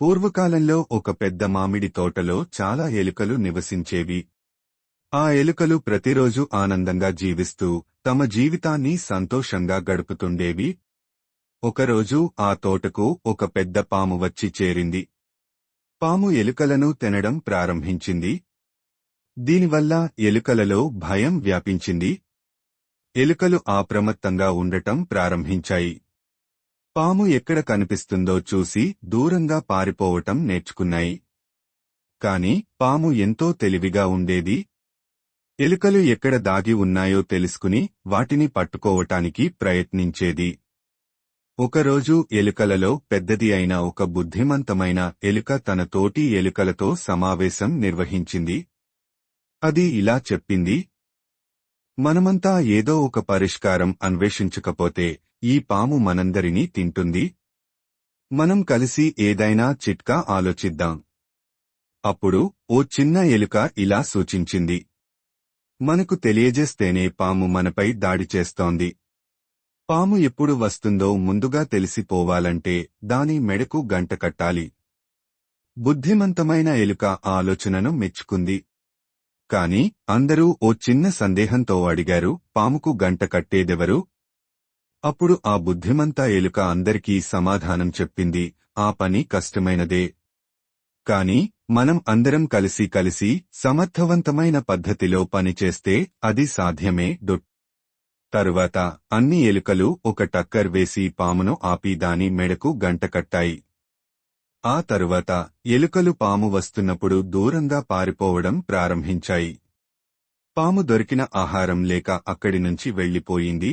పూర్వకాలంలో ఒక పెద్ద మామిడి తోటలో చాలా ఎలుకలు నివసించేవి. ఆ ఎలుకలు ప్రతిరోజు ఆనందంగా జీవిస్తూ తమ జీవితాన్ని సంతోషంగా గడుపుతుండేవి. ఒకరోజు ఆ తోటకు ఒక పెద్ద పాము వచ్చి చేరింది. పాము ఎలుకలను తినడం ప్రారంభించింది. దీనివల్ల ఎలుకలలో భయం వ్యాపించింది. ఎలుకలు అప్రమత్తంగా ఉండటం ప్రారంభించాయి. పాము ఎక్కడ కనిపిస్తుందో చూసి దూరంగా పారిపోవటం నేర్చుకున్నాయి. కాని పాము ఎంతో తెలివిగా ఉండేది. ఎలుకలు ఎక్కడ దాగి ఉన్నాయో తెలుసుకుని వాటిని పట్టుకోవటానికి ప్రయత్నించేది. ఒకరోజు ఎలుకలలో పెద్దది అయిన ఒక బుద్ధిమంతమైన ఎలుక తన తోటి ఎలుకలతో సమావేశం నిర్వహించింది. అది ఇలా చెప్పింది. మనమంతా ఏదో ఒక పరిష్కారం అన్వేషించకపోతే ఈ పాము మనందరినీ తింటుంది. మనం కలిసి ఏదైనా చిట్కా ఆలోచిద్దాం. అప్పుడు ఓ చిన్న ఎలుక ఇలా సూచించింది. మనకు తెలియజేస్తేనే పాము మనపై దాడి చేస్తోంది. పాము ఎప్పుడు వస్తుందో ముందుగా తెలిసిపోవాలంటే దాని మెడకు గంట కట్టాలి. బుద్ధిమంతమైన ఎలుక ఆలోచనను మెచ్చుకుంది. కాని అందరూ ఓ చిన్న సందేహంతో అడిగారు పాముకు గంట కట్టేదెవరు? అప్పుడు ఆ బుద్ధిమంతా ఎలుక అందరికీ సమాధానం చెప్పింది ఆ పని కష్టమైనదే. కాని మనం అందరం కలిసి కలిసి సమర్థవంతమైన పద్ధతిలో పనిచేస్తే అది సాధ్యమే డొట్ తరువాత అన్ని ఎలుకలు ఒక టక్కర్ వేసి పామును ఆపి దాని మెడకు గంట కట్టాయి. ఆ తరువాత ఎలుకలు పాము వస్తున్నప్పుడు దూరంగా పారిపోవడం ప్రారంభించాయి. పాము దొరికిన ఆహారం లేక అక్కడి నుంచి వెళ్ళిపోయింది